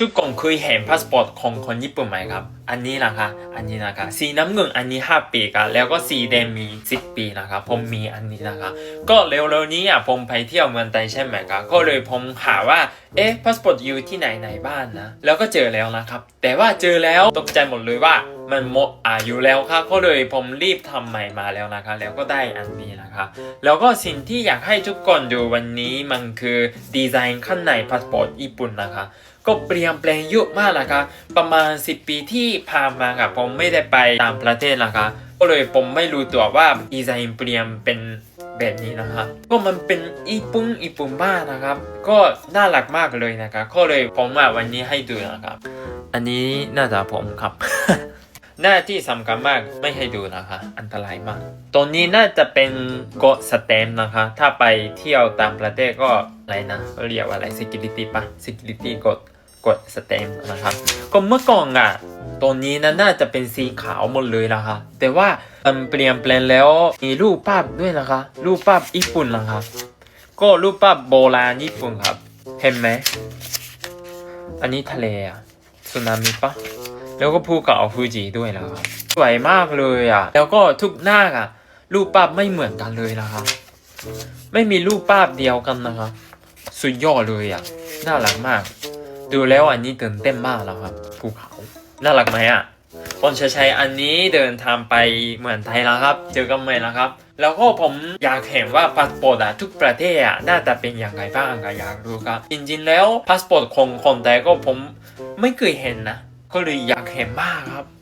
ทุกคนเคยเห็นพาสปอร์ตของคนญี่ปุ่นไหมครับ อันนี้นะคะ อันนี้นะคะ สีน้ำเงินอันนี้ 5 ปีครับแล้วก็สีแดงมี 10 ปีนะครับผมมีอันนี้นะคะ ก็เร็วๆนี้อะผมไปเที่ยวเมืองไทยใช่ไหมครับ ก็เลยผมหาว่า เอ๊ะ พาสปอร์ตอยู่ที่ไหนไหนบ้านนะ แล้วก็เจอแล้วนะครับ แต่ว่าเจอแล้วตกใจหมดเลยว่า มันหมดอายุแล้วครับก็เลยผมรีบทำใหม่มาแล้วนะคะ แล้วก็ได้อันนี้นะคะ แล้วก็สิ่งที่อยากให้ทุกคนดูวันนี้มันคือดีไซน์ข้างในพาสปอร์ตญี่ปุ่นนะคะ ก็เปลี่ยนแปลงเยอะมากนะคะ ประมาณ 10 ปีที่ผ่านมาค่ะผมไม่ได้ไปตางประเทศนะคะ ก็เลยผมไม่รู้ตัวว่าดีไซน์เปลี่ยนเป็นแบบนี้นะคะก็มันเป็นญี่ปุ่นญี่ปุ่นบ้านนะครับ ก็น่ารักมากเลยนะคะก็เลยผมมาวันนี้ให้ดูนะครับ อันนี้น่าจะผมครับ หน้าที่สำคัญมากไม่ให้ดูนะคะ อันตรายมาก ตรงนี้น่าจะเป็นกดสแตมนะคะ ถ้าไปเที่ยวตางประเทศก็อะไรนะเรียกว่าอะไร security ปะ security กดกดสแตมนะครับก็เมื่อก่อนอะตรงนี้นะน่าจะเป็นสีขาวหมดเลยนะคะ แต่ว่ามันเปลี่ยนแปลงแล้วมีรูปภาพด้วยนะคะ รูปภาพญี่ปุ่นนะคะ ก็รูปภาพโบราณญี่ปุ่นครับ เห็นไหม อันนี้ทะเลอะสึนามิปะ แล้วก็ภูเขาฟูจิด้วยนะครับสวยมากเลยอะ แล้วก็ทุกหน้าอะ รูปภาพไม่เหมือนกันเลยนะครับ ไม่มีรูปภาพเดียวกันนะครับสุดยอดเลยอะ น่ารักมาก ดูแล้วอันนี้ตื่นเต้นมากแล้วครับภูเขา น่ารักไหมอะผมจะใช้อันนี้เดินทางไปเหมือนไทยแล้วครับ เจอกันใหม่นะครับ แล้วก็ผมอยากเห็นว่าพาสปอร์ตอะทุกประเทศอะน่าจะเป็นอย่างไรบ้างก็อยากรู้ครับ จริงๆแล้วพาสปอร์ตของคนไทยก็ผมไม่เคยเห็นนะ ก็เลยอยากเห็นมากครับ